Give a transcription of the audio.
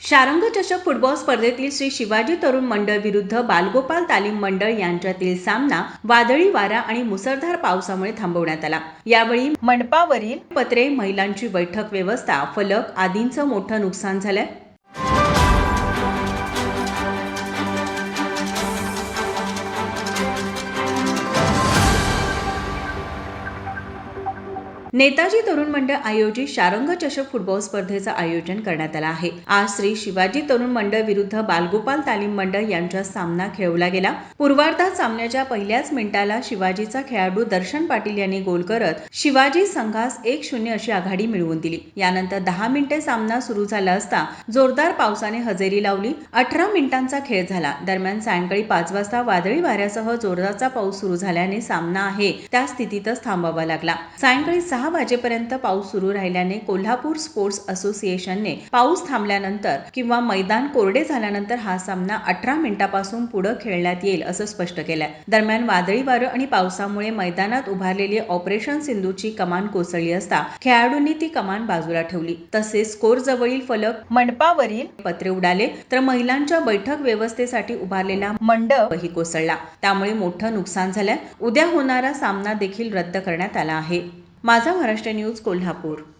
शारंग चषक फुटबॉल स्पर्धेतील श्री शिवाजी तरुण मंडळ विरुद्ध बालगोपाल तालीम मंडळ यांच्यातील सामना वादळी वारा आणि मुसळधार पावसामुळे थांबवण्यात आला. यावेळी मंडपावरील पत्रे महिलांची बैठक व्यवस्था फलक आदींचं मोठं नुकसान झालंय. नेताजी तरुण मंडळ आयोजित शारंग चषक फुटबॉल स्पर्धेचं आयोजन करण्यात आलं आहे. आज श्री शिवाजी तरुण मंडळ विरुद्ध बालगोपाल तालीम मंडळ यांचा सामना खेळवला गेला. पूर्वार्धात सामन्याच्या पहिल्याच मिनिटाला शिवाजीचा खेळाडू दर्शन पाटील यांनी गोल करत शिवाजी संघास एक शून्य अशी आघाडी मिळवून दिली. यानंतर दहा मिनिटे सामना सुरू झाला असता जोरदार पावसाने हजेरी लावली. अठरा मिनिटांचा खेळ झाला. दरम्यान सायंकाळी पाच वाजता वादळी वाऱ्यासह जोरदारचा पाऊस सुरू झाल्याने सामना आहे त्या स्थितीतच थांबावा लागला. सायंकाळी सहा वाजेपर्यंत पाऊस सुरू राहिल्याने कोल्हापूर स्पोर्ट्स असोसिएशनने पाऊस थांबल्यानंतर किंवा मैदान कोरडे झाल्यानंतर हा सामना अठरा मिनिटापासून पुढे खेळण्यात येईल असं स्पष्ट केलंय. दरम्यान वादळी वारं आणि पावसामुळे मैदानात उभारलेली ऑपरेशन सिंधूची कमान कोसळली असता खेळाडूंनी ती कमान बाजूला ठेवली. तसेच स्कोर जवळील फलक मंडपावरील पत्रे उडाले तर महिलांच्या बैठक व्यवस्थेसाठी उभारलेला मंडपही कोसळला. त्यामुळे मोठं नुकसान झालंय. उद्या होणारा सामना देखील रद्द करण्यात आला आहे. माझा महाराष्ट्र न्यूज कोल्हापूर.